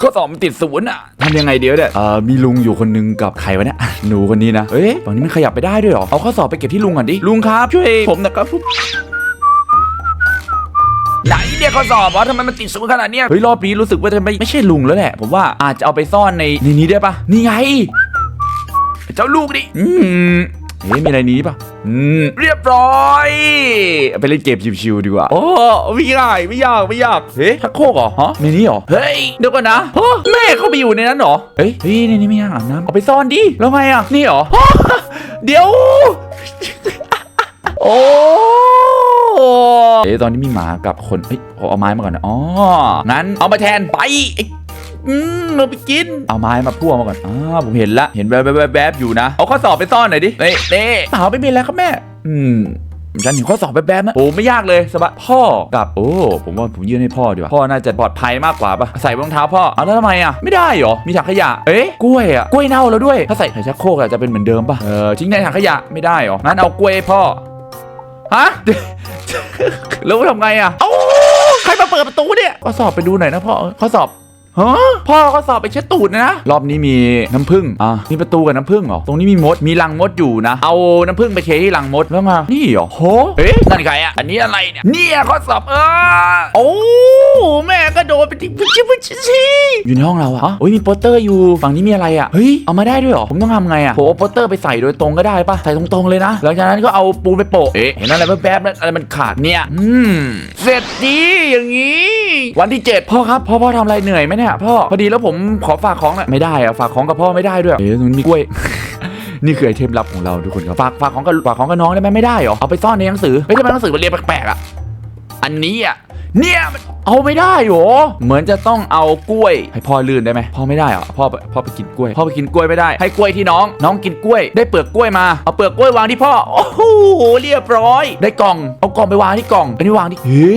ข้อสอบมันติดศูนย์อะทำยังไงเดี๋ยวเนี่ยเอ่อมีลุงอยู่คนนึงกับใครวะเนี่ย หนูคนนี้นะเอ้ยฝั่งนี้มันขยับไปได้ด้วยเหรอ เอาข้อสอบไปเก็บที่ลุงก่อนดิ ลุงครับช่วยผมหนะครับไหนเนี่ยข้อสอบวะทำไมมันติดศูนย์ขนาดเนี้ยเฮ้ยรอบนี้รู้สึกว่าจะไม่ไม่ใช่ลุงแล้วแหละ ผมว่าอาจจะเอาไปซ่อนในในนี้ได้ปะนี่ไง เจ้าลูกดิอืม เฮ้ยมีอะไรนี้ปะอืมเรียบร้อยเอาไปเล่นเกมชิวๆดีกว่าโอ้ไม่ยากไม่ยากไม่ยากเฮ้ยชักโครกเหรอฮะในนี้เหรอเฮ้ยเดี๋ยวก่อนนะฮะแม่เข้าไปอยู่ในนั้นเหรอเฮ้ยเฮ้ยในนี้ไม่ยากอาบน้ำเอาไปซ่อนดิแล้วไงอะนี่เหรอฮะเดี๋ยวโอ้เอ๊ะตอนนี้มีหมากับคนเฮ้ยเอาเอาไม้มาก่อนนะอ๋องั้นเอามาแทนไปไอ้ อืมเอาไปกิน เอาไม้มาพ่วงมาก่อนอ่าผมเห็นละ เห็นแวบแวบแวบอยู่นะ เอาข้อสอบไปซ่อนหน่อยดิเน่เน่เปล่าไม่มีแล้วครับแม่ อืมฉันเห็นข้อสอบแวบๆนะโอ้ไม่ยากเลยสบายพ่อกับโอ้ผมว่าผมยื่นให้พ่อดีกว่าพ่อน่าจะปลอดภัยมากกว่าปะใส่รองเท้าพ่อเอาแล้วทำไมอะไม่ได้เหรอมีถังขยะเอ๊ะกล้วยอะกล้วยเน่าแล้วด้วยถ้าใส่ใส่ชักโครกอะจะเป็นเหมือนเดิมปะเออทิ้งในถังขยะไม่ได้เหรองั้นเอากล้วยให้พ่อฮะแล้วทำไงอะเอ้าใครมาเปิดประตูเนี่ยข้อสอบไปดูหน่อยนะพ่อข้อสอบ ฮะพ่อก็สอบไปเช็ดตูดนะ รอบนี้มีน้ำผึ้งอะมีประตูกับน้ำผึ้งเหรอ ตรงนี้มีมด มีรังมดอยู่นะ เอาน้ำผึ้งไปเทที่รังมดแล้วมา นี่เหรอโหเอ๊ะนั่นใครอะ อันนี้อะไรเนี่ย เนี่ยข้อสอบเออ โอ้แม่ก็โดนไปติปุ๊ชิปุ๊ชิชิอยู่ในห้องเราอะโอ้ยมีโปสเตอร์อยู่ฝั่งนี้มีอะไรอะเฮ้ย เอามาได้ด้วยเหรอ ผมต้องทำไงอะผมเอาโปสเตอร์ไปใส่โดยตรงก็ได้ปะใส่ตรงๆเลยนะ หลังจากนั้นก็เอาปูนไปโปะ เอ๊ะ เห็นอะไรแป๊บๆนั่นอะไรมันขาดเนี่ย อืม เสร็จดีอย่างนี้ วันที่ 7 พ่อครับ พ่อพ่อทำอะไรเหนื่อยไหมเนี่ยพ่อพอดีแล้วผมขอฝากของหน่อยไม่ได้อะฝากของกับพ่อไม่ได้ด้วยเอ๊ะตรงนี้มีกล้วย นี่คือไอเทมลับของเราทุกคนครับฝากฝากของกับฝากของกับน้องได้ไหมไม่ได้เหรอเอาไปซ่อนในหนังสือไม่ได้เป็นหนังสือมันเรียนแปลกๆอะอันนี้อะเนี่ยมันเอาไม่ได้เหรอเหมือนจะต้องเอากล้วย ให้พ่อลื่นได้ไหมพ่อไม่ได้เหรอพ่อไปพ่อไปกินกล้วย พ่อไปกินกล้วยไม่ได้ ให้กล้วยที่น้อง น้องกินกล้วย ได้เปลือกกล้วยมาเอาเปลือกกล้วยวางที่พ่อโอ้โหเรียบร้อย ได้กล่องเอากล่องไปวางที่กล่อง อันนี้วางที่เฮ้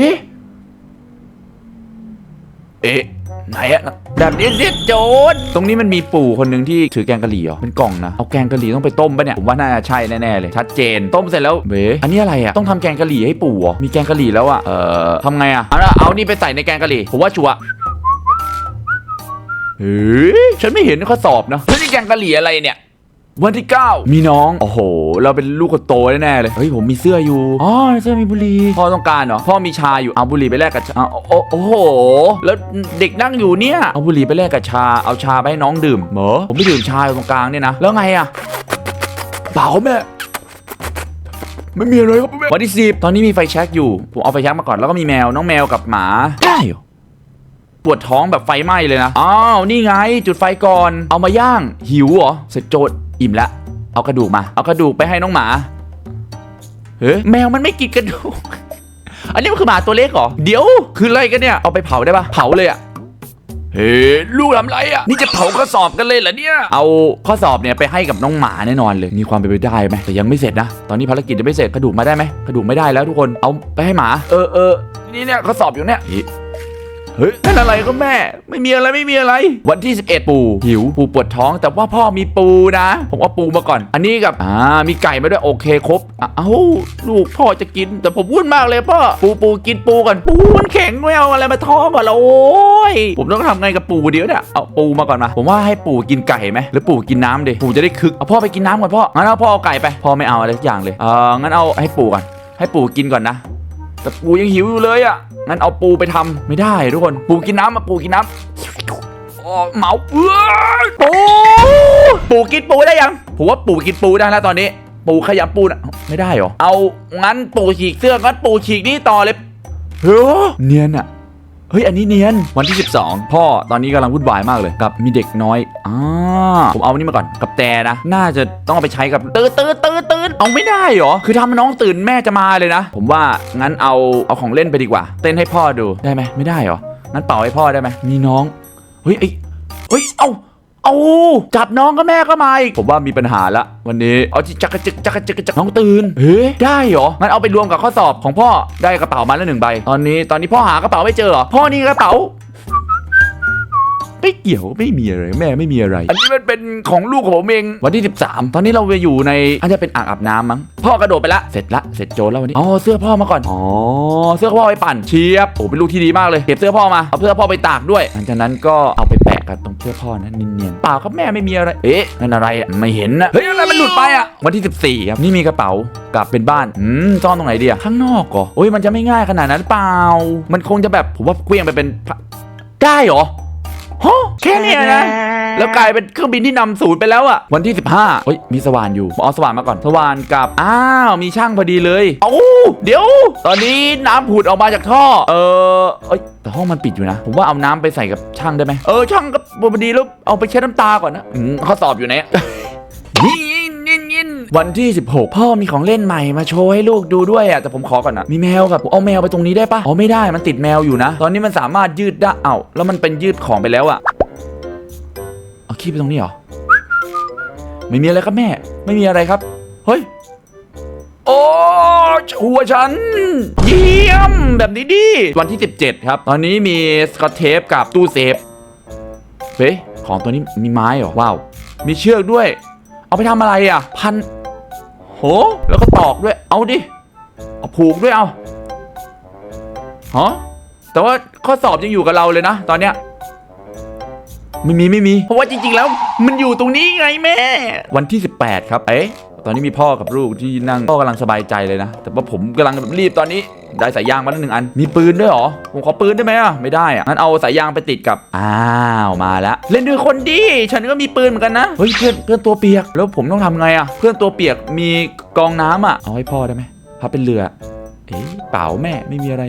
เอ๊ะ ไหนอะแบบนี้เรียกโจรตรงนี้มันมีปู่คนหนึ่งที่ถือแกงกะหรี่เหรอเป็นกล่องนะเอาแกงกะหรี่ต้องไปต้มปะเนี่ยผมว่าน่าจะใช่แน่ๆเลยชัดเจนต้มเสร็จแล้วเบ๋อันนี้อะไรอะต้องทำแกงกะหรี่ให้ปู่เหรอมีแกงกะหรี่แล้วอะเอ่อทำไงอะเอาละเอานี่ไปใส่ในแกงกะหรี่ผมว่าชัวร์เฮ้ยฉันไม่เห็นข้อสอบนะแล้วนี่แกงกะหรี่อะไรเนี่ย วันที่ 9 มีน้อง โอ้โห เราเป็นลูกคนโตแน่ๆเลยเฮ้ยผมมีเสื้ออยู่อ๋อเสื้อมีบุหรี่พ่อต้องการเหรอพ่อมีชาอยู่เอาบุหรี่ไปแลกกับชาเอาโอ้โอ้โห แล้วเด็กนั่งอยู่เนี่ยเอาบุหรี่ไปแลกกับชาเอาชาไปให้น้องดื่มเหรอผมไม่ดื่มชาอยู่ตรงกลางเนี่ยนะแล้วไงอะเปล่าแม่ไม่มีอะไรครับแม่วันที่สิบตอนนี้มีไฟแช็กอยู่ ผมเอาไฟแช็กมาก่อนแล้วก็มีแมวน้องแมวกับหมาได้เหรอปวดท้องแบบไฟไหม้เลยนะอ้าวนี่ไงจุดไฟก่อน เอามาย่างหิวเหรอเสร็จโจทย์ อิ่มละ เอากระดูกมา เอากระดูกไปให้น้องหมา เฮ้ยแมวมันไม่กินกระดูก อันนี้มันคือหมาตัวเล็กเหรอ เดี๋ยว คืออะไรกันเนี่ย เอาไปเผาได้ปะเผาเลยอะเฮ้ยลูกทำไรอะนี่จะเผาข้อสอบกันเลยเหรอเนี่ย เอาข้อสอบเนี่ยไปให้กับน้องหมาแน่นอนเลย มีความเป็นไปได้ไหมแต่ยังไม่เสร็จนะ ตอนนี้ภารกิจยังไม่เสร็จกระดูกมาได้ไหมกระดูกไม่ได้แล้วทุกคน เอาไปให้หมา เออเออนี่เนี่ยข้อสอบอยู่เนี่ย เฮ้ยนั่นอะไรก็แม่ ไม่มีอะไรไม่มีอะไร วันที่ 11 ปูหิวปูปวดท้อง แต่ว่าพ่อมีปูนะ ผมเอาปูมาก่อน อันนี้กับอ่ามีไก่มาด้วยโอเคครบอ้าวลูกพ่อจะกิน แต่ผมวุ่นมากเลยพ่อปูปูกินปูก่อนปูมันแข็งไม่เอาอะไรมาท้องก่อนแล้วโอ้ยผมต้องทำไงกับปูเดี๋ยวเนี่ยเอาปูมาก่อนมาผมว่าให้ปูกินไก่ไหมหรือปูกินน้ำดิปูจะได้คึกเอาพ่อไปกินน้ำก่อนพ่องั้นเอาพ่อเอาไก่ไปพ่อไม่เอาอะไรสักอย่างเลยเอองั้นเอาให้ปูก่อนให้ปูกินก่อนนะ แต่ปูยังหิวอยู่เลยอะงั้นเอาปูไปทำไม่ได้ทุกคน ปูกินน้ำมาปูกินน้ำอ๋อเหมาเอ้ยปู ปูกินปูได้ยัง ผมว่าปูกินปูได้แล้วตอนนี้ ปูขยำปูน่ะไม่ได้เหรอ เอางั้นปูฉีกเสื้องั้นปูฉีกนี่ต่อเลยเฮ้อเนียนอะ เฮ้ยอันนี้เนียนวันที่ 12 พ่อตอนนี้กำลังวุ่นวายมากเลยกับมีเด็กน้อยอ่าผมเอาอันนี้มาก่อนกับแต่นะ น่าจะต้องเอาไปใช้กับตื่นตื่นตื่นตื่นเอาไม่ได้เหรอคือทำให้น้องตื่นแม่จะมาเลยนะ ผมว่างั้นเอาเอาของเล่นไปดีกว่า เต้นให้พ่อดูได้ไหมไม่ได้เหรองั้นเป่าให้พ่อได้ไหมมีน้องเฮ้ยไอเฮ้ยเอา เอาจับน้องก็แม่ก็มาอีกผมว่ามีปัญหาละวันนี้เอาที่จักรจึกจักรจึกจักรน้องตื่นเฮ้ยได้เหรองั้นเอาไปรวมกับข้อสอบของพ่อได้กระเป๋ามาแล้วหนึ่งใบ ตอนนี้ตอนนี้พ่อหากระเป๋าไม่เจอเหรอพ่อนี่กระเป๋าไม่เกี่ยวไม่มีอะไรแม่ไม่มีอะไร อันนี้มันเป็นของลูกของผมเองวันที่ 13 ตอนนี้เราไปอยู่ในอาจจะเป็นอ่างอาบน้ำมั้งพ่อกระโดดไปละเสร็จละเสร็จโจรแล้ววันนี้อ๋อเสื้อพ่อมาก่อนอ๋อเสื้อพ่อไปปั่นเชียบโอ้เป็นลูกที่ดีมากเลยเก็บเสื้อพ่อมาเอาเสื้อพ่อไปตากด้วยหลังจากนั้นก็เอาไปแปะ กับตรงเสื้อพ่อนะเนียนๆเปล่าครับแม่ไม่มีอะไร เอ๊ะนั่นอะไรอะไม่เห็นนะเฮ้ยอะไรมันหลุดไปอะวันที่ 14ครับนี่มีกระเป๋ากับเป็นบ้านอืมซ่อนตรงไหนดีอะข้างนอกก่อโอ้ยมันจะไม่ง่ายขนาดนั้นหรือเปล่า มันคงจะแบบผมว่าเคลี้ยงไปเป็นพระได้เหรอ ฮะแค่เนี้ยนะ แล้วกลายเป็นเครื่องบินที่นำศูนย์ไปแล้วอะวันที่ 15เฮ้ยมีสว่านอยู่เอาสว่านมาก่อน สว่านกับอ้าวมีช่างพอดีเลยเอ้าเดี๋ยว ตอนนี้น้ำผุดออกมาจากท่อ เออเอ้ยแต่ห้องมันปิดอยู่นะ ผมว่าเอาน้ำไปใส่กับช่างได้ไหมเออช่างก็พอดีแล้วเอาไปเช็ดน้ำตาก่อนนะอืมข้อสอบอยู่ไหนยินยินยิน วันที่ 16 พ่อมีของเล่นใหม่มาโชว์ให้ลูกดูด้วยอะแต่ผมขอก่อนนะมีแมวกับเอาแมวไปตรงนี้ได้ปะอ๋อไม่ได้มันติดแมวอยู่นะ ตอนนี้มันสามารถยืดได้เอ้าแล้วมันเป็นยืดของไปแล้วอะเอาขี้ไปตรงนี้เหรอไม่มีอะไรครับแม่ ไม่มีอะไรครับ เฮ้ยโอ้ชัวฉัน เยี่ยม แบบนี้ดิวันที่ 17 ครับ ตอนนี้มีสกอตเทปกับตู้เซฟเฮ้ยของตัวนี้มีไม้เหรอ ว้าว มีเชือกด้วย เอาไปทำอะไรอะ พัน โห แล้วก็ตอกด้วย เอาดิ เอาผูกด้วยเอาฮะแต่ว่าข้อสอบยังอยู่กับเราเลยนะ ตอนเนี้ยไม่มีไม่มี เพราะว่าจริงๆแล้ว มันอยู่ตรงนี้ไงแม่ วันที่ 18 ครับ เอ๊ะ ตอนนี้มีพ่อกับลูกที่นั่งพ่อกำลังสบายใจเลยนะ แต่ว่าผมกำลังรีบตอนนี้ ได้สายยางมาหนึ่งอัน มีปืนด้วยเหรอ ผมขอปืนได้ไหมอะ ไม่ได้อะ งั้นเอาสายยางไปติดกับ อ้าวมาแล้ว เล่นด้วยคนดี ฉันก็มีปืนเหมือนกันนะ เฮ้ยเพื่อนเพื่อนตัวเปียก แล้วผมต้องทำไงอะ เพื่อนตัวเปียกมีกองน้ำอะ เอาให้พ่อได้ไหมพับเป็นเรือ เอ๊ะเปล่าแม่ไม่มีอะไร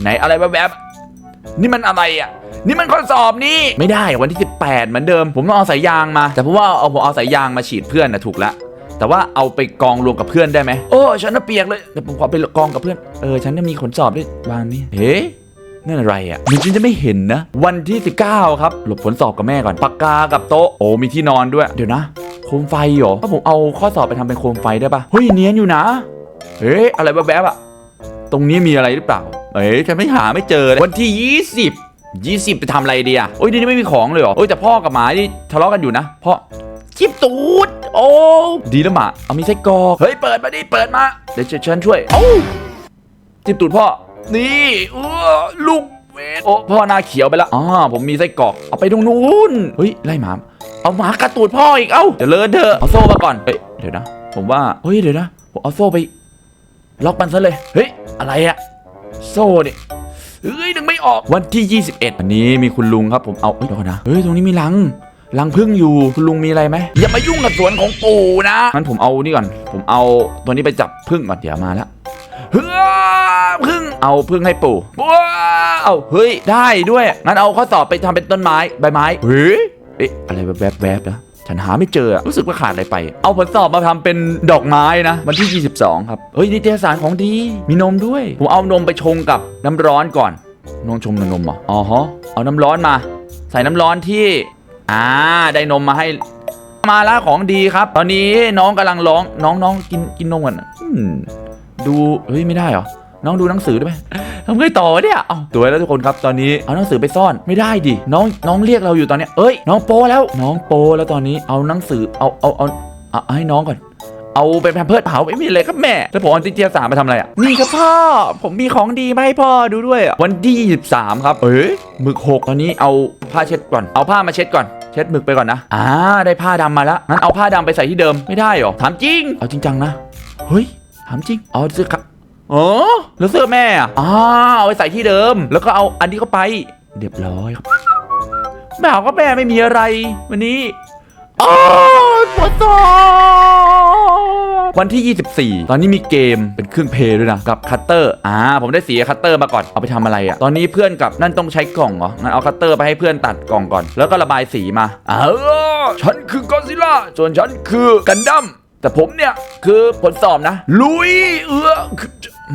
ไหนอะไรแบบๆนี่มันอะไรอะนี่มันข้อสอบนี่ ไม่ได้วันที่ 18 เหมือนเดิม ผมต้องเอาสายยางมา แต่เพราะว่าเอาผมเอาสายยางมาฉีดเพื่อนนะถูกละ แต่ว่าเอาไปกองรวมกับเพื่อนได้ไหมโอ้ฉันน่ะเปียกเลยเดี๋ยวผมขอไปกองกับเพื่อนเออฉันจะมีขนสอบด้วยวางนี่เฮ้นั่นอะไรอะมันฉันจะไม่เห็นนะ วันที่ 19 ครับ หลบผลสอบกับแม่ก่อนปากกากับโต๊ะโอ้มีที่นอนด้วย เดี๋ยวนะ โคมไฟเหรอถ้าผมเอาข้อสอบไปทำเป็นโคมไฟได้ปะเฮ้ยเนียนอยู่นะเฮ้ยอะไรแวบๆอะตรงนี้มีอะไรหรือเปล่าเอ้ยฉันไม่หาไม่เจอเลยวันที่ 20 20จะทำอะไรดีอะโอ้ยนี่ไม่มีของเลยเหรอโอ้ยแต่พ่อกับหมาที่ทะเลาะกันอยู่นะพ่อ จิบตูด โอ้ ดีแล้วหมา เอามีไส้กรอก เฮ้ย เปิดมาดิเปิดมา เดี๋ยวฉันช่วย เอ้าจิบตูดพ่อ นี่เออลูกเวทโอ้พ่อหน้าเขียวไปล้วอ๋อผมมีไส้กรอก เอาไปตรงนู้น เฮ้ย ไล่หมา เอาหมากระตูดพ่ออีก เอ้าเดี๋ยวเลินเถอะ เอาโซ่มาก่อน เฮ้ย เดี๋ยวนะ ผมว่า เฮ้ย เดี๋ยวนะ ผมเอาโซ่ไป ล็อกมันซะเลย เฮ้ย อะไรอะโซ่เนี่ยเฮ้ย นึงไม่ออก วันที่ 21อันนี้มีคุณลุงครับผม เอาเฮ้ยเดี๋ยวก่อนนะ เฮ้ย ตรงนี้มีรัง รังพึ่งอยู่คุณลุงมีอะไรไหมอย่ามายุ่งกับสวนของปู่นะงั้นผมเอานี่ก่อน ผมเอาตัวนี้ไปจับพึ่งก่อนเดี๋ยวมาแล้วเฮ้ยพึ่งเอาพึ่งให้ปู่ว้าวเฮ้ยได้ด้วยงั้นเอาข้อสอบไปทำเป็นต้นไม้ใบไม้เฮ้ยเอ๊ะอะไรแวบๆนะฉันหาไม่เจออะรู้สึกว่าขาดอะไรไป เอาผลสอบมาทำเป็นดอกไม้นะ วันที่ 22 ครับเฮ้ยนิตยสารของดีมีนมด้วย ผมเอานมไปชงกับน้ำร้อนก่อนนมชงนมเหรออ๋อฮะเอาน้ำร้อนมา ใส่น้ำร้อนที่ อ่าได้นมมาให้ มาแล้วของดีครับ ตอนนี้น้องกำลังร้องน้องน้องกินกินนมก่อนอืมดูเฮ้ยไม่ได้เหรอน้องดูหนังสือได้ไหมทำไงต่อวะเนี่ยเอาตัวแล้วทุกคนครับตอนนี้เอาหนังสือไปซ่อนไม่ได้ดิน้องน้องเรียกเราอยู่ตอนเนี้ยเอ้ย น้องโปแล้ว น้องโปแล้วตอนนี้เอาหนังสือเอาเอาเอาเอาเอาให้น้องก่อนเอาเป็นแพมเพิร์ดเผาไม่มีเลยครับแม่แล้วผมเอาจิเจียสามไปทำอะไรอะนี่ครับพ่อ ผมมีของดีมาให้พ่อดูด้วยอะวันที่ 23 ครับ เอ้ยหมึกหกตอนนี้เอาผ้าเช็ดก่อน เอาผ้ามาเช็ดก่อน เช็ดหมึกไปก่อนนะ อ่า ได้ผ้าดำมาแล้ว งั้นเอาผ้าดำไปใส่ที่เดิม ไม่ได้หรอ ถามจริง เอาจริงจังนะ เฮ้ย ถามจริง เอาเสื้อครับอ๋อแล้วเสื้อแม่อะอ่าเอาไปใส่ที่เดิม แล้วก็เอาอันนี้เข้าไป เรียบร้อยครับแม่บอกว่าแม่ไม่มีอะไร วันนี้ อ๋อปวดท้องวันที่ 24 ตอนนี้มีเกมเป็นเครื่องเพลย์ด้วยนะ กับคัตเตอร์อ่าผมได้สีคัตเตอร์มาก่อน เอาไปทำอะไรอะ่ะ ตอนนี้เพื่อนกับนั่นต้องใช้กล่องเหรองั้นเอาคัตเตอร์ไปให้เพื่อนตัดกล่องก่อน แล้วก็ระบายสีมาเออฉันคือกอซิล่าส่วนฉันคือกันดั้มแต่ผมเนี่ยคือผลสอบนะ ลุยเอือ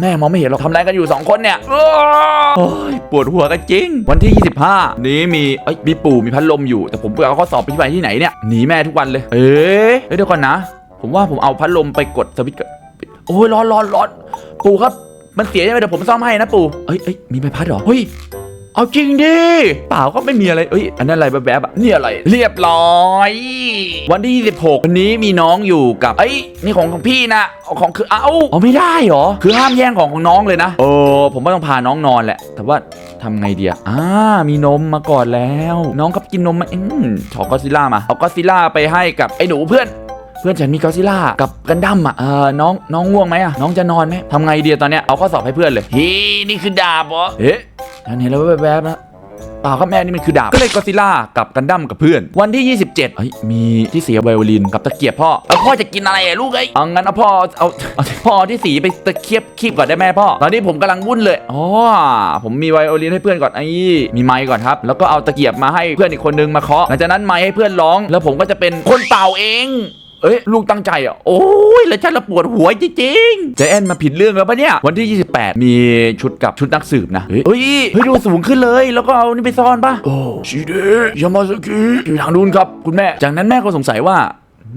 แม่มองไม่เห็นเราทำอะไรกันอยู่ 2 คนเนี่ยเออโอ้ยปวดหัวกันจริง วันที่ 25 นี้มีเอ้ยมีปู่มีพัดลมอยู่ แต่ผมไปเอาข้อสอบไปที่ไหนที่ไหนเนี่ยหนีแม่ทุกวันเลย เอ๊ะเอ้ยเดี๋ยวก่อนนะ ผมว่าผมเอาพัดลมไปกดสวิตช์ก่อนโอ้ยร้อนร้อนร้อนปู่ครับ มันเสียใช่ไหมเดี๋ยวผมซ่อมให้นะปู่เอ้ยเอ้ยมีใบพัดเหรอเฮ้ย เอาจริงดิเปล่าก็ไม่มีอะไรเอ้ยอันนั้นอะไรแบบแบบๆอะนี่อะไร เรียบร้อย วันที่ 26วันนี้มีน้องอยู่กับเอ้ยนี่ของของพี่นะเอาของคือเอ้าเอาไม่ได้เหรอคือห้ามแย่งของของน้องเลยนะเออผมก็ต้องพาน้องนอนแหละ แต่ว่าทำไงเดียอ่า มีนมมาก่อนแล้ว น้องครับกินนมไหมาอืมขอกอซิล่ามา เอากอซิล่าไปให้กับไอ้หนูเพื่อนเพื่อนฉันมีกอซิล่ากับกันดั้มอะเออน้องน้องง่วงไหมอะน้องจะนอนไหมทำไงเดียตอนเนี้ยเอาข้อสอบให้เพื่อนเลยฮีนี่คือดาบเหรอเอ๊ะฉันเห็นแล้วแวบๆนะเปล่าครับแม่นี่มันคือดาบก็เลยกอซิล่ากับกันดั้มกับเพื่อน วันที่ 27เอ้ยมีที่เสียไวโอลินกับตะเกียบพ่อเอาพ่อจะกินอะไรอะลูกเอ้ยเอางั้นเอาพ่อเอาเอาพ่อเอาที่สีไปตะเกียบคีบก่อนได้ไหมพ่อตอนนี้ผมกำลังวุ่นเลยอ๋อผมมีไวโอลินให้เพื่อนก่อนไอ้มีไมค์ก่อนครับ แล้วก็เอาตะเกียบมาให้เพื่อนอีกคนนึงมาเคาะหลังจากนั้นไมค์ให้เพื่อนร้อง แล้วผมก็จะเป็นคนเป่าเอง เอ้ยลูกตั้งใจอะโอ้ยแล้วฉันละปวดหัวจริงๆเจแอนมาผิดเรื่องแล้วปะเนี่ย วันที่ 28 มีชุดกับชุดนักสืบนะ เฮ้ยเฮ้ยเฮ้ยดูสูงขึ้นเลย แล้วก็เอานี่ไปซ่อนปะโอ้ชิเดยามาสกิอยู่ทางนู้นครับคุณแม่ จากนั้นแม่ก็สงสัยว่า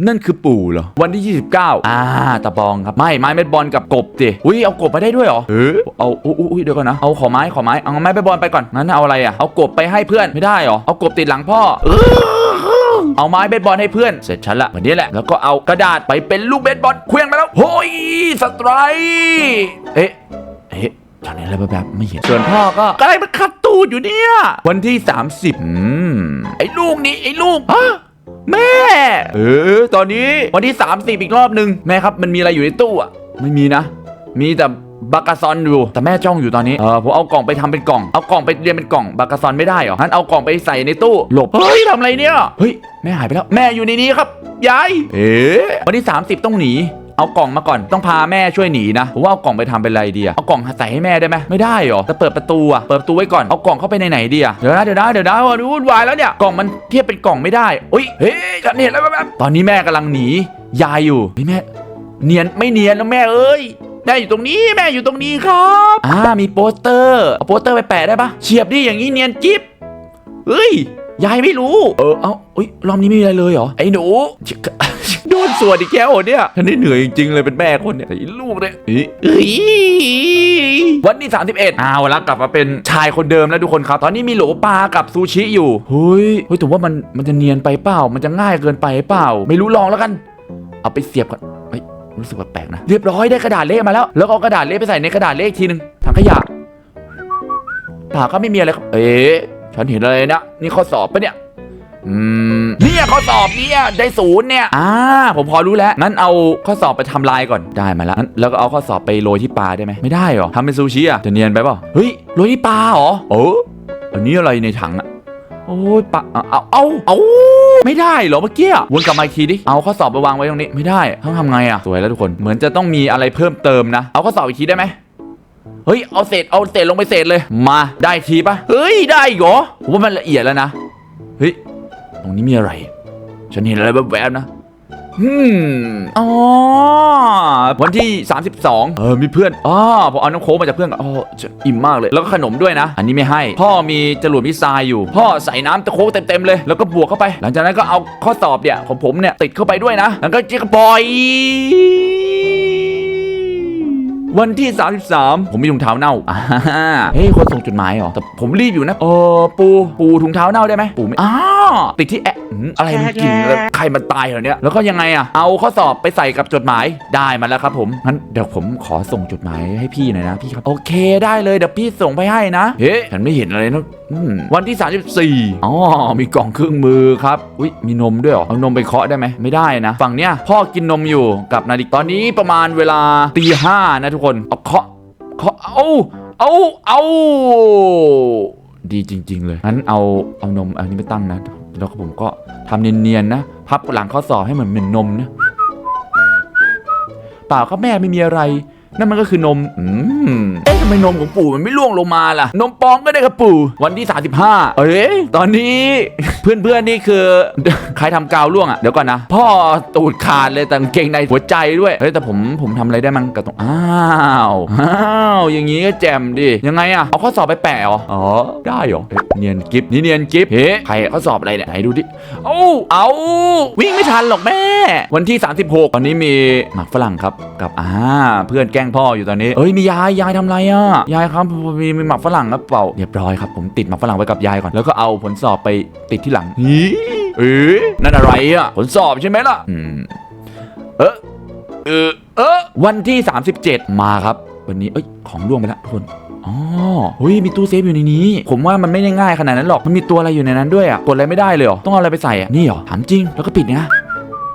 นั่นคือปู่เหรอ วันที่ 29 อ่าตะบองครับ ไม่ไม้เม็ดบอลกับกบดิอุ้ยเอากบมาได้ด้วยเหรอเออเอาอุ้ยอุ้ยเดี๋ยวก่อนนะ เอาขอไม้ขอไม้เอาไม้เม็ดบอลไปก่อนงั้นเอาอะไรอะเอากบไปให้เพื่อนไม่ได้เหรอเอากบติดหลังพ่อเออ เอาไม้เบสบอลให้เพื่อน เสร็จฉันละวันนี้แหละ แล้วก็เอากระดาษไปเป็นลูกเบสบอลเคลื่องไปแล้วโอ้ยสไตร์ เอ๊ะ เอ๊ะตอนนี้อะไรแบบไม่เห็น ส่วนพ่อก็กำลังมาขัดตูดอยู่เนี่ย วันที่ 30อืมไอ้ลูกนี่ไอ้ลูกฮะแม่ เออ ตอนนี้วันที่ 30 อีกรอบนึง แม่ครับ มันมีอะไรอยู่ในตู้อะไม่มีนะ มีแต่ บากาซอนอยู่แต่แม่จ้องอยู่ตอนนี้เออผมเอากล่องไปทำเป็นกล่องเอากล่องไปเรียนเป็นกล่องบากาซอนไม่ได้เหรองั้นเอากล่องไปใส่ในตู้หลบเฮ้ยทำอะไรเนี่ยเฮ้ยแม่หายไปแล้วแม่อยู่ในนี้ครับยายเอ๊วันที่ 30 ต้องหนีเอากล่องมาก่อนต้องพาแม่ช่วยหนีนะผมว่าเอากล่องไปทำเป็นอะไรดีอะเอากล่องใส่ให้แม่ได้ไหมไม่ได้หรอแต่เปิดประตูอะเปิดประตูไว้ก่อนเอากล่องเข้าไปในไหนดีอะเดี๋ยวนะเดี๋ยวนะเดี๋ยวนะวันวุ่นวายแล้วเนี่ยกล่องมันเทียบเป็นกล่องไม่ได้อุ้ยเฮ้ยฉันเห็นแล้วแบบตอนนี้แม่กำลังหนียายอยู่เฮ้ยแม่เนียนไม่เนียนแล้วแม่เอ้ย แม่อยู่ตรงนี้แม่อยู่ตรงนี้ครับอ่ามีโปสเตอร์เอาโปสเตอร์ไปแปะได้ปะเฉียบดิอย่างนี้เนียนจิ๊บเฮ้ยยายไม่รู้ เออเอาอุ้ยรอบนี้ไม่มีอะไรเลยเหรอไอ้หนูโดนสวดอีกแก้วเนี่ยฉันนี่เหนื่อยจริงๆเลยเป็นแม่คนเนี่ยไอ้ลูกเนี่ยเอ้ยเอ้ยวันที่ 31อ้าวแล้วกลับมาเป็นชายคนเดิมแล้วทุกคนครับ ตอนนี้มีโหลปลากับซูชิอยู่เฮ้ยเฮ้ยแต่ว่ามันมันจะเนียนไปเปล่า มันจะง่ายเกินไปเปล่า ไม่รู้ลองแล้วกัน เอาไปเสียบก่อนเฮ้ย รู้สึกแปลกๆนะ เรียบร้อยได้กระดาษเละมาแล้ว แล้วก็เอากระดาษเละไปใส่ในกระดาษเละอีกทีหนึงถังขยะเปล่าก็ไม่มีอะไรครับ เอ๊ะฉันเห็นอะไรนะ นี่ข้อสอบปะเนี่ยอืมเนี่ยข้อสอบเนี่ยได้ศูนย์เนี่ย อ่า ผมพอรู้แล้ว งั้นเอาข้อสอบไปทำลายก่อน ได้มาแล้วงั้นแล้วก็เอาข้อสอบไปโรยที่ปลาได้ไหมไม่ได้หรอทำเป็นซูชิอะจะเนียนไปเปล่า เฮ้ย โรยที่ปลาเหรอ โอ้อันนี้อะไรในถังอะ โอ้ยปะเอาเอาเอาเอาไม่ได้เหรอเมื่อกี้วนกลับมาอีกทีดิเอาข้อสอบไปวางไว้ตรงนี้ไม่ได้ต้องทำไงอะสวยแล้วทุกคนเหมือนจะต้องมีอะไรเพิ่มเติมนะ เอาข้อสอบอีกทีได้ไหมเฮ้ยเอาเศษเอาเศษลงไปเศษเลย มาได้ทีปะเฮ้ยได้เหรอผมว่ามันละเอียดแล้วนะเฮ้ยตรงนี้มีอะไร ฉันเห็นอะไรแวบๆนะ อืมอ๋อวันที่ 32 เออมีเพื่อนอ๋อผมเอาน้ำโค้กมาจากเพื่อนก่อนอ๋อจะอิ่มมากเลย แล้วก็ขนมด้วยนะ อันนี้ไม่ให้ พ่อมีจรวดมิสไซล์อยู่ พ่อใส่น้ำตะโค้กเต็มๆเลย แล้วก็บวกเข้าไป หลังจากนั้นก็เอาข้อสอบเนี่ยของผมเนี่ยติดเข้าไปด้วยนะ แล้วก็จะปล่อยวันที่ 33 ผมมีถุงเท้าเน่าอ่าเฮ้ยคนส่งจดหมายเหรอ แต่ผมรีบอยู่นะ เออปู ปูถุงเท้าเน่าได้ไหมปูไม่อ้าว ติดที่แอะอืมอะไรมันกินเลยใครมันตายเหรอเนี่ยแล้วก็ยังไงอะเอาข้อสอบไปใส่กับจดหมายได้มาแล้วครับผมงั้นเดี๋ยวผมขอส่งจดหมายให้พี่หน่อยนะพี่ครับโอเคได้เลยเดี๋ยวพี่ส่งไปให้นะเฮ้ยฉันไม่เห็นอะไรนะอืมวันที่ 34อ๋อมีกล่องเครื่องมือครับอุ้ยมีนมด้วยเหรอเอานมไปเคาะได้ไหมไม่ได้นะ ฝั่งเนี้ยพ่อกินนมอยู่กับนาฬิกาตอนนี้ประมาณเวลาตีห้านะทุกคนเอาเคาะเคาะเอาเอาเอา ดีจริง ๆ เลย งั้นเอาเอานมอันนี้ไปตั้งนะ แล้วก็ผมก็ทำเนียนๆนะ พับหลังข้อศอกให้เหมือนเหมือนนมนะ เปล่าครับแม่ไม่มีอะไร นั่นมันก็คือนม อืม ไมนมของปู่มันไม่ล่วงลงมาล่ะ นมปลอมก็ได้ครับปู่ วันที่ 35 เอ้ยตอนนี้ เพื่อนๆนี่คือ ใครทำกาวล่วงอะ เดี๋ยวก่อนนะ พ่อตูดขาดเลยแต่กางเกงในหัวใจด้วย เฮ้ยแต่ผมผมทำอะไรได้มั้งกับตรงอ้าวอ้าวอย่างงี้ก็แจ่มดิ ยังไงอะ เอาข้อสอบไปแปะเหรอ อ๋อ ได้เหรอเฮ้ยเนียนกิฟนี่เนียนกิฟเฮ้ใครข้อสอบอะไรเนี่ยไหนดูดิ เอ้าเอาวิ่งไม่ทันหรอกแม่ วันที่ 36 ตอนนี้มีหมากฝรั่งครับกับอ่าเพื่อนแกล้งพ่ออยู่ตอนนี้เอ้ยมียายยายทำไรอะอะ ยายครับมีมีหมักฝรั่งครับเปล่าเรียบร้อยครับผมติดหมักฝรั่งไว้กับยายก่อน แล้วก็เอาผลสอบไปติดที่หลังนี่เอ๊ะนั่นอะไรอะ ผลสอบใช่ไหมล่ะอืมเออเออเออวันที่ 37 มาครับ วันนี้เอ้ยของร่วงไปแล้วทุกคนอ๋อเฮ้ยมีตู้เซฟอยู่ในนี้ ผมว่ามันไม่ได้ง่ายขนาดนั้นหรอกมันมีตัวอะไรอยู่ในนั้นด้วยอะกดอะไรไม่ได้เลยเหรอต้องเอาอะไรไปใส่อะนี่เหรอถามจริงแล้วก็ปิดนะ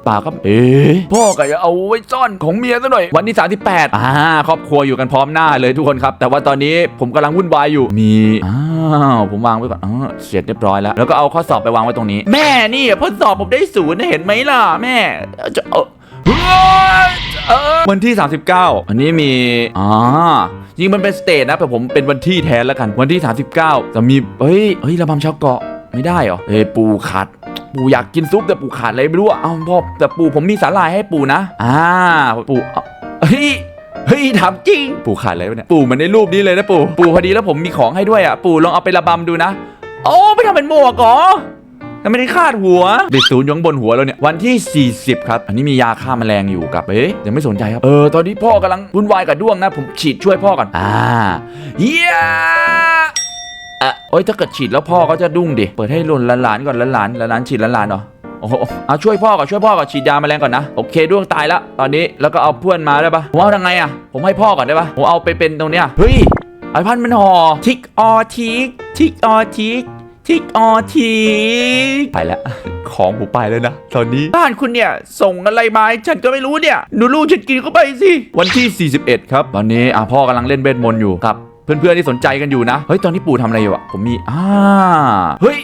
ปล่าครับ เอ๊ะพ่อก็จะเอาไว้ซ่อนของเมียซะหน่อย วันที่ 38อ่าครอบครัวอยู่กันพร้อมหน้าเลยทุกคนครับ แต่ว่าตอนนี้ผมกำลังวุ่นวายอยู่มีอ้าวผมวางไว้ก่อนอ๋อเสร็จเรียบร้อยแล้ว แล้วก็เอาข้อสอบไปวางไว้ตรงนี้ แม่นี่ข้อสอบผมได้ศูนย์นะเห็นไหมล่ะ แม่จะเออเฮ้ยเออวันที่ 39 อันนี้มีอ่าจริงมันเป็นสเตทนะแต่ผมเป็นวันที่แทนแล้วกัน วันที่ 39 จะมี เฮ้ย เฮ้ยระบำชาวเกาะไม่ได้เหรอ เอ้ยปูขาด ปู่อยากกินซุปแต่ปู่ขาดอะไรไม่รู้อะเอ้าพ่อแต่ปู่ผมมีสาหร่ายให้ปู่นะ อ่า ปู่เอาเฮ้ยเฮ้ยถามจริง ปู่ขาดอะไรวะเนี่ย ปู่เหมันในรูปนี้เลยนะปู่ ปู่พอดีแล้วผมมีของให้ด้วยอะปู่ลองเอาไประบำดูนะ โอ้ไม่ทำเป็นหมวกเหรอทำไมได้คาดหัวเด็กศูนย์ยงบนหัวเราเนี่ย วันที่ 40 ครับ อันนี้มียาฆ่าแมลงอยู่กับ เอ๊ะยังไม่สนใจครับ เออ ตอนนี้พ่อกำลังวุ่นวายกับด้วงนะ ผมฉีดช่วยพ่อก่อน อ่า เยี่ย อะโอ้ยถ้าเกิดฉีดแล้วพ่อก็จะดุ้งดิ เปิดให้หล่นหลานๆก่อนหลานๆหลานๆฉีดหลานๆเนาะโอ้โหเอาช่วยพ่อก่อนช่วยพ่อก่อนฉีดยาแมลงก่อนนะโอเคด้วงตายแล้วตอนนี้แล้วก็เอาเพื่อนมาได้ปะผมเอาทางไงอะผมให้พ่อก่อนได้ปะผมเอาไปเป็นตรงเนี้ยเฮ้ยไอพันมันห่อทิกออทิกทิกออทิกทิกออทิกไปแล้วของผมไปแล้วนะตอนนี้บ้านคุณเนี่ยส่งอะไรมาให้ฉันก็ไม่รู้เนี่ยหนูลูกฉันกินเข้าไปสิวันที่ 41 ครับตอนนี้อะพ่อกำลังเล่นเวทมนต์อยู่กับ เพื่อนๆที่สนใจกันอยู่นะ เฮ้ย ตอนนี้ปู่ทำอะไรอยู่อะผมมีอ่าเฮ้ย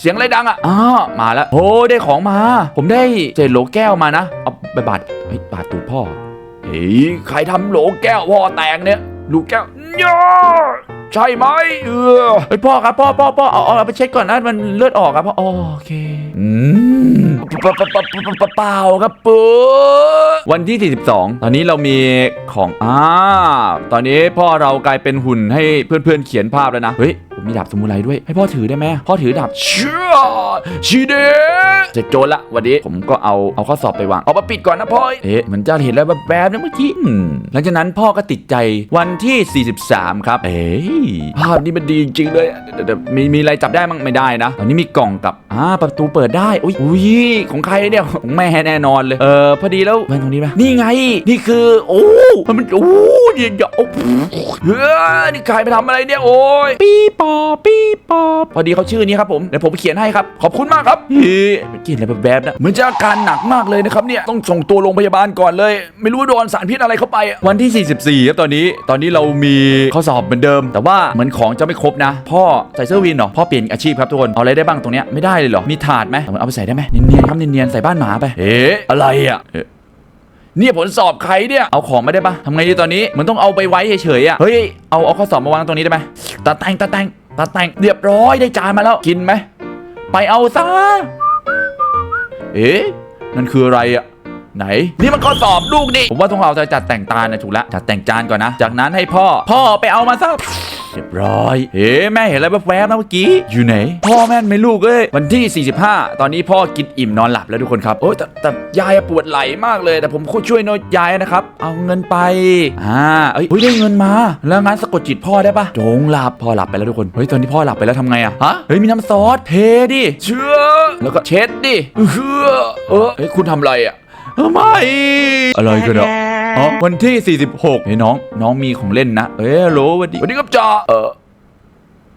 เสียงอะไรดังอะอ้ามาแล้วโอ้ได้ของมา ผมได้เศษโหลแก้วมานะ เอาไปบาดเฮ้ยบาดตูดพ่อ เฮ้ย ใครทำโหลแก้วพ่อแตกเนี่ย ลูกแก้ว ย่าใช่ไหมเออเฮ้ยพ่อครับพ่อพ่อพ่อเอาเอาเอาไปเช็ดก่อนนะมันเลือดออกครับพ่ออ๋อโอเคอืมเปล่าเปล่าเปล่าเปล่าเปล่าครับปู่วันที่ 42 ตอนนี้เรามีของอ่าตอนนี้พ่อเรากลายเป็นหุ่นให้เพื่อนๆเขียนภาพแล้วนะเฮ้ยผมมีดาบสมุไรด้วย ให้พ่อถือได้ไหมพ่อถือดาบเชื่อชีเดเสร็จโจรละวันนี้ผมก็เอาเอาข้อสอบไปวางเอามาปิดก่อนนะพ่อเอ๊ะเหมันจะเห็นแล้วแบบแบบๆนะเมื่อกี้อืมหลังจากนั้นพ่อก็ติดใจวันที่43ครับ เอ๊ะภาพนี้มันดีจริงๆเลยเดี๋ยวเดี๋ยวมีมีอะไรจับได้มั้งไม่ได้นะตอนนี้มีกล่องกับอ่าประตูเปิดได้อุ้ยอุ้ยของใครเนี่ยของแม่แน่นอนเลยเออพอดีแล้วแว่นตรงนี้ไหมนี่ไง นี่คือโอ้มันมันโอ้เนี่ยเดี๋ยวโอ้เฮ้ยนี่ใครไปทำอะไรเนี่ยโอ้ยปีปอปีปอพอดีเขาชื่อนี้ครับผมเดี๋ยวผมเขียนให้ครับ ขอบคุณมากครับเฮ้ยไม่กินอะไรแบบแบบๆนะเหมือนจะอาการหนักมากเลยนะครับเนี่ยต้องส่งตัวโรงพยาบาลก่อนเลย ไม่รู้ว่าโดนสารพิษอะไรเข้าไปอะวันที่ 44ครับตอนนี้ตอนนี้เรามีข้อสอบเหมือนเดิม แต่ว่าเหมือนของจะไม่ครบนะ พ่อใส่เสื้อวินเหรอพ่อเปลี่ยนอาชีพครับทุกคนเอาอะไรได้บ้างตรงเนี้ยไม่ได้เลยเหรอมีถาดไหมเอาไปใส่ได้ไหมเนียนๆครับเนียนๆใส่บ้านหมาไปเอ๊ะอะไรอะเนี่ยผลสอบใครเนี่ย เอาของไม่ได้ปะทำไงดีตอนนี้เหมันต้องเอาไปไว้เฉยๆอะ เฮ้ย เอาเอาข้อสอบมาวางตรงนี้ได้ไหมตาแตงตาแตงตาแตงเรียบร้อยได้จานมาแล้ว กินไหม ไปเอาซะ เอ๊ะนั่นคืออะไรอะ ไหน นี่มันข้อสอบลูกนี่ผมว่าต้องเอาจะจัดแต่งตานะถูกแล้วจัดแต่งจานก่อนนะ จากนั้นให้พ่อ พ่อไปเอามาซะเรียบร้อยเอ๊ะแม่เห็นอะไรแวบๆนะเมื่อกี้ อยู่ไหน พ่อแม่ไม่ลูกเอ้ย วันที่ 45 ตอนนี้พ่อกินอิ่มนอนหลับแล้วทุกคนครับ โอ้ยแต่แต่ยายปวดไหล่มากเลย แต่ผมช่วยน้อยยายนะครับ เอาเงินไป อ่า เอ้ยเฮ้ยได้เงินมา แล้วงั้นสะกดจิตพ่อได้ปะจงหลับ พ่อหลับไปแล้วทุกคน เฮ้ย ตอนนี้พ่อหลับไปแล้วทำไงอะฮะ เฮ้ย มีน้ำซอส เทดิ เชื่อ แล้วก็เช็ดดิ เอเออเฮ้ยคุณทำอะไรอะ ไม่อะไรกันอะอ๋อวันที่ 46เฮ้ยน้องน้องมีของเล่นนะ เอ้ยฮัลโหลสวัสดีสวัสดีครับจ่าเออ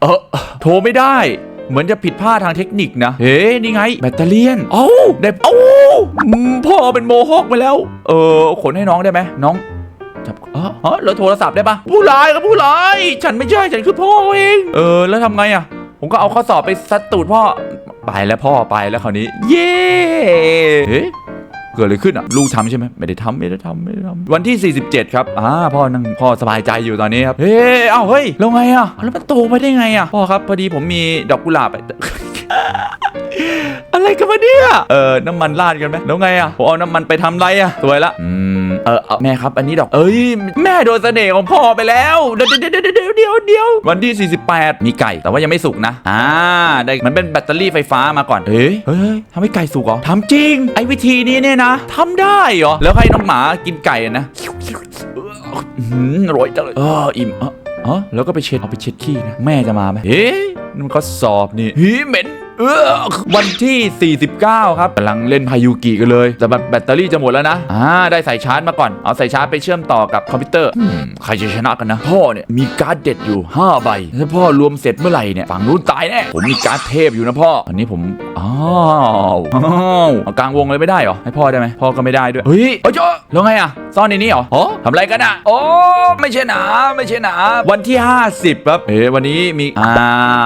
เออโทรไม่ได้ เหมือนจะผิดพลาดทางเทคนิคนะ เฮ้ยนี่ไง แบตเตอรี่ยนเอ้าได้เอ้าอืมพ่อเป็นโมฮอคไปแล้ว เออขนให้น้องได้ไหมน้องจับเออเออแล้วโทรศัพท์ได้ปะผู้ร้ายครับผู้ร้ายฉันไม่ใช่ฉันคือพ่อเอง เออ แล้วทำไงอะ ผมก็เอาข้อสอบไปซัดตูดพ่อ ไปแล้วพ่อไปแล้วคราวนี้ เย้ เกิดอะไรขึ้นอะลูกทำใช่ไหมไม่ได้ทำไม่ได้ทำไม่ได้ทำวันที่ 47 ครับอ่าพ่อนั่งพ่อสบายใจอยู่ตอนนี้ครับเฮ้ยเอ้าเฮ้ยแล้วไงอะแล้วมันโตไปได้ไงอะพ่อครับพอดีผมมีดอกกุหลาบ อะไรกันวะเนี่ย เออน้ำมันราดกันไหมแล้วไงอะผมเอาน้ำมันไปทำไรอะสวยละ อืม เออเอาแม่ครับ อันนี้ดอก เอ้ย แม่โดนเสน่ห์ของพ่อไปแล้วเดี๋ยวเดี๋ยวเดี๋ยวเดี๋ยวเดี๋ยวเดี๋ยววันที่ 48 มีไก่ แต่ว่ายังไม่สุกนะ อ่า ได้มันเป็นแบตเตอรี่ไฟฟ้ามาก่อน เฮ้ย เฮ้ยทำให้ไก่สุกเหรอทำจริง ไอ้วิธีนี้เนี่ยนะทำได้เหรอ แล้วให้น้องหมากินไก่นะอื้อหืออร่อยจังเลยเอออิ่ม อออ๋อแล้วก็ไปเช็ดเอาไปเช็ดขี้นะแม่จะมาไหมเอ๊ะนี่มันก็สอบนี่หีเหม็นเออ วันที่ 49 ครับกำลังเล่นพายุกิกันเลยแต่แบบแบตเตอรี่จะหมดแล้วนะอ่าได้สายชาร์จมาก่อน เอาสายชาร์จไปเชื่อมต่อกับคอมพิวเตอร์ใครจะชนะกันนะ พ่อเนี่ยมีการ์ดเด็ดอยู่ 5 ใบถ้าพ่อรวมเสร็จเมื่อไหร่เนี่ยฝั่งนู้นตายแน่ผมมีการ์ดเทพอยู่นะพ่ออันนี้ผมอ้าวอ้าวเอากลางวงเลยไม่ได้เหรอให้พ่อได้ไหมพ่อก็ไม่ได้ด้วยเฮ้ยเอ้ยเจ้าแล้วไงอะซ่อนในนี้เหรออ๋อทำไรกันอะโอ้ไม่ใช่หนาไม่ใช่หนาวันที่ 50ครับเอ๊ะวันนี้มีอ้า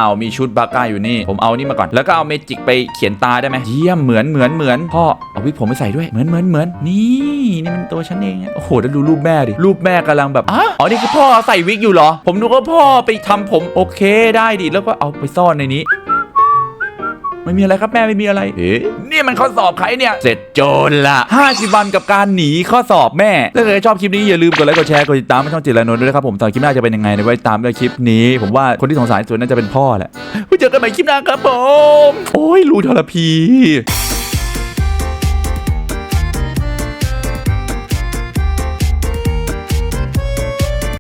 วมีชุดบาก้าอยู่นี่ ผมเอานี่มาก่อนแล้วก็เอาเมจิกไปเขียนตาได้ไหมเยี่ยมเหมือนเหมือนเหมือนพ่อเอาวิกผมไปใส่ด้วยเหมือนเหมือนเหมือนนี่นี่มันตัวฉันเองอะโอ้โหแล้วดูรูปแม่ดิรูปแม่กำลังแบบอ๋ออ๋อนี่คือพ่อใส่วิกอยู่เหรอ ผมดูว่าพ่อไปทำผมโอเคได้ดิแล้วก็เอาไปซ่อนในนี้ ไม่มีอะไรครับแม่ไม่มีอะไร เอ๊ะนี่มันข้อสอบใครเนี่ย เสร็จโจรละ50วันกับการหนีข้อสอบแม่ ถ้าเกิดชอบคลิปนี้อย่าลืมกดไลค์กดแชร์กดติดตามไม่ช่องจิตรนนท์ด้วยนะครับผมตอนคลิปหน้าจะเป็นยังไงในไว้ตามด้วยคลิปนี้ ผมว่าคนที่สงสารที่สุดน่าจะเป็นพ่อแหละไว้เจอกันใหม่คลิปหน้าครับผม โอ้ยรู้ทรพี